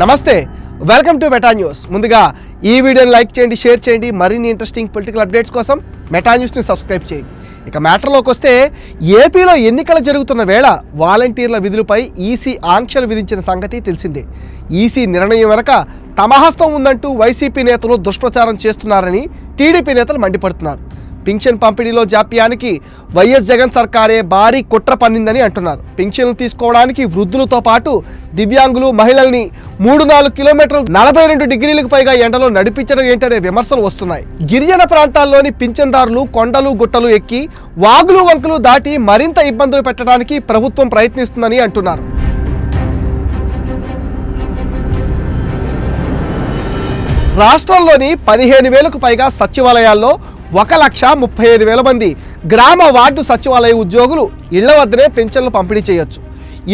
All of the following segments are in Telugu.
నమస్తే వెల్కమ్ టు మెటా న్యూస్ ముందుగా ఈ వీడియోని లైక్ చేయండి షేర్ చేయండి. మరిన్ని ఇంట్రెస్టింగ్ పొలిటికల్ అప్డేట్స్ కోసం మెటా న్యూస్ని సబ్స్క్రైబ్ చేయండి. ఇక మ్యాటర్లోకి వస్తే ఏపీలో ఎన్నికలు జరుగుతున్న వేళ వాలంటీర్ల విధులపై ఈసీ ఆంక్షలు విధించిన సంగతి తెలిసిందే. ఈసీ నిర్ణయం వెనక తమ హస్తం ఉందంటూ వైసీపీ నేతలు దుష్ప్రచారం చేస్తున్నారని టీడీపీ నేతలు మండిపడుతున్నారు. పింఛన్ పంపిణీలో జాప్యానికి వైఎస్ జగన్ సర్కారే భారీ కుట్ర పన్నిందని అంటున్నారు. పింఛన్లు తీసుకోవడానికి వృద్ధులతో పాటు దివ్యాంగులు మహిళల్ని మూడు నాలుగు కిలోమీటర్లు నలభై రెండు డిగ్రీలకు పైగా ఎండలో నడిపించడం ఏంటనే విమర్శలు వస్తున్నాయి. గిరిజన ప్రాంతాల్లోని పింఛన్దారులు కొండలు గుట్టలు ఎక్కి వాగులు వంకలు దాటి మరింత ఇబ్బందులు పెట్టడానికి ప్రభుత్వం ప్రయత్నిస్తుందని అంటున్నారు. రాష్ట్రంలోని పదిహేను వేలకు పైగా సచివాలయాల్లో ఒక లక్ష ముప్పై ఐదు వేల మంది గ్రామ వార్డు సచివాలయ ఉద్యోగులు ఇళ్ళ వద్దనే పెన్షన్లు పంపిణీ చేయొచ్చు.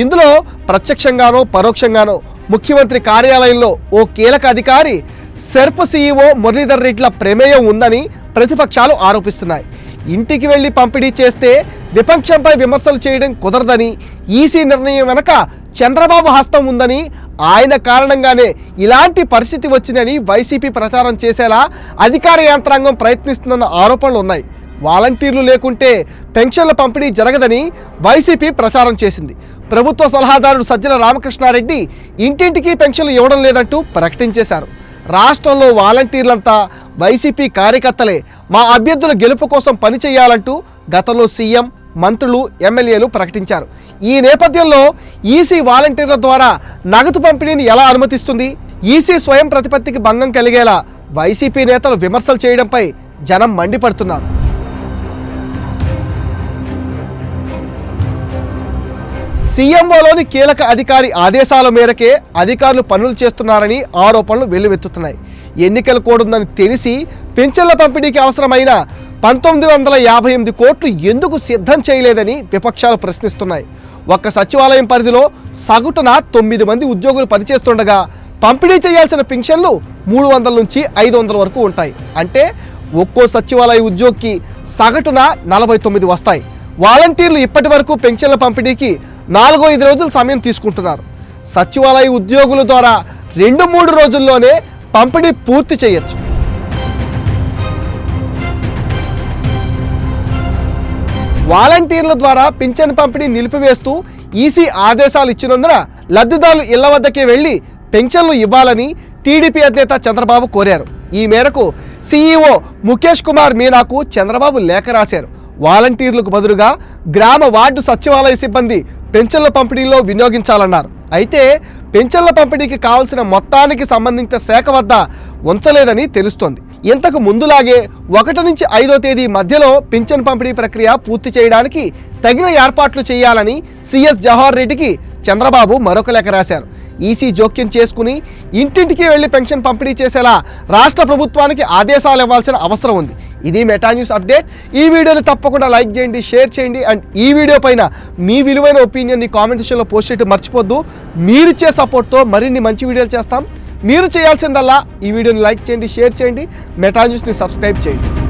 ఇందులో ప్రత్యక్షంగానో పరోక్షంగానో ముఖ్యమంత్రి కార్యాలయంలో ఓ కీలక అధికారి సెర్ప్ సీఈఓ మురళీధర్ రెడ్ల ప్రమేయం ఉందని ప్రతిపక్షాలు ఆరోపిస్తున్నాయి. ఇంటికి వెళ్ళి పంపిణీ చేస్తే విపక్షంపై విమర్శలు చేయడం కుదరదని ఈసీ నిర్ణయం వెనక చంద్రబాబు హస్తం ఉందని ఆయన కారణంగానే ఇలాంటి పరిస్థితి వచ్చిందని వైసీపీ ప్రచారం చేసేలా అధికార యంత్రాంగం ప్రయత్నిస్తుందన్న ఆరోపణలు ఉన్నాయి. వాలంటీర్లు లేకుంటే పెన్షన్ల పంపిణీ జరగదని వైసీపీ ప్రచారం చేసింది. ప్రభుత్వ సలహాదారుడు సజ్జల రామకృష్ణారెడ్డి ఇంటింటికి పెన్షన్లు ఇవ్వడం లేదంటూ ప్రకటించేశారు. రాష్ట్రంలో వాలంటీర్లంతా వైసీపీ కార్యకర్తలే. మా అభ్యర్థుల గెలుపు కోసం పనిచేయాలంటూ గతంలో సీఎం మంత్రులు ఎమ్మెల్యేలు ప్రకటించారు. ఈ నేపథ్యంలో ఈసీ వాలంటీర్ల ద్వారా నగదు పంపిణీని ఎలా అనుమతిస్తుంది? ఈసీ స్వయం ప్రతిపత్తికి భంగం కలిగేలా వైసీపీ నేతలు విమర్శలు చేయడంపై జనం మండిపడుతున్నారు. సీఎంఓలోని కీలక అధికారి ఆదేశాల మేరకే అధికారులు పనులు చేస్తున్నారని ఆరోపణలు వెల్లువెత్తుతున్నాయి. ఎన్నికల కోడ్ ఉందని తెలిసి పింఛన్ల పంపిణీకి అవసరమైన పంతొమ్మిది వందల యాభై ఎనిమిది కోట్లు ఎందుకు సిద్ధం చేయలేదని విపక్షాలు ప్రశ్నిస్తున్నాయి. ఒక్క సచివాలయం పరిధిలో సగటున తొమ్మిది మంది ఉద్యోగులు పనిచేస్తుండగా పంపిణీ చేయాల్సిన పింఛన్లు మూడు వందల నుంచి ఐదు వందల వరకు ఉంటాయి. అంటే ఒక్కో సచివాలయ ఉద్యోగికి సగటున నలభై తొమ్మిది వస్తాయి. వాలంటీర్లు ఇప్పటి వరకు పెన్షన్ల పంపిణీకి నాలుగో ఐదు రోజులు సమయం తీసుకుంటున్నారు. సచివాలయ ఉద్యోగుల ద్వారా రెండు మూడు రోజుల్లోనే పంపిణీ పూర్తి చేయొచ్చు. వాలంటీర్ల ద్వారా పింఛన్ పంపిణీ నిలిపివేస్తూ ఈసీ ఆదేశాలు ఇచ్చినందున లబ్ధిదారులు ఇళ్ళ వద్దకే వెళ్ళి పెన్షన్లు ఇవ్వాలని టీడీపీ అధినేత చంద్రబాబు కోరారు. ఈ మేరకు సీఈఓ ముఖేష్ కుమార్ మీనాకు చంద్రబాబు లేఖ రాశారు. వాలంటీర్లకు బదులుగా గ్రామ వార్డు సచివాలయ సిబ్బంది పెన్షన్ల పంపిణీలో వినియోగించాలన్నారు. అయితే పెన్షన్ల పంపిణీకి కావాల్సిన మొత్తానికి సంబంధించిన శాఖ వద్ద ఉంచలేదని తెలుస్తోంది. ఇంతకు ముందులాగే ఒకటి నుంచి ఐదో తేదీ మధ్యలో పింఛన్ పంపిణీ ప్రక్రియ పూర్తి చేయడానికి తగిన ఏర్పాట్లు చేయాలని సిఎస్ జవహర్ రెడ్డికి చంద్రబాబు మరొక లేఖ రాశారు. ఈసీ జోక్యం చేసుకుని ఇంటింటికి వెళ్ళి పెన్షన్ పంపిణీ చేసేలా రాష్ట్ర ప్రభుత్వానికి ఆదేశాలు ఇవ్వాల్సిన అవసరం ఉంది. ఇది మెటా న్యూస్ అప్డేట్. ఈ వీడియోని తప్పకుండా లైక్ చేయండి షేర్ చేయండి అండ్ ఈ వీడియో పైన మీ విలువైన ఒపీనియన్ని కామెంట్ సెక్షన్లో పోస్ట్ చేయడం మర్చిపోద్దు. మీరిచ్చే సపోర్ట్తో మరిన్ని మంచి వీడియోలు చేస్తాం. మీరు చేయాల్సిందల్లా ఈ వీడియోని లైక్ చేయండి షేర్ చేయండి మెటా న్యూస్ని సబ్స్క్రైబ్ చేయండి.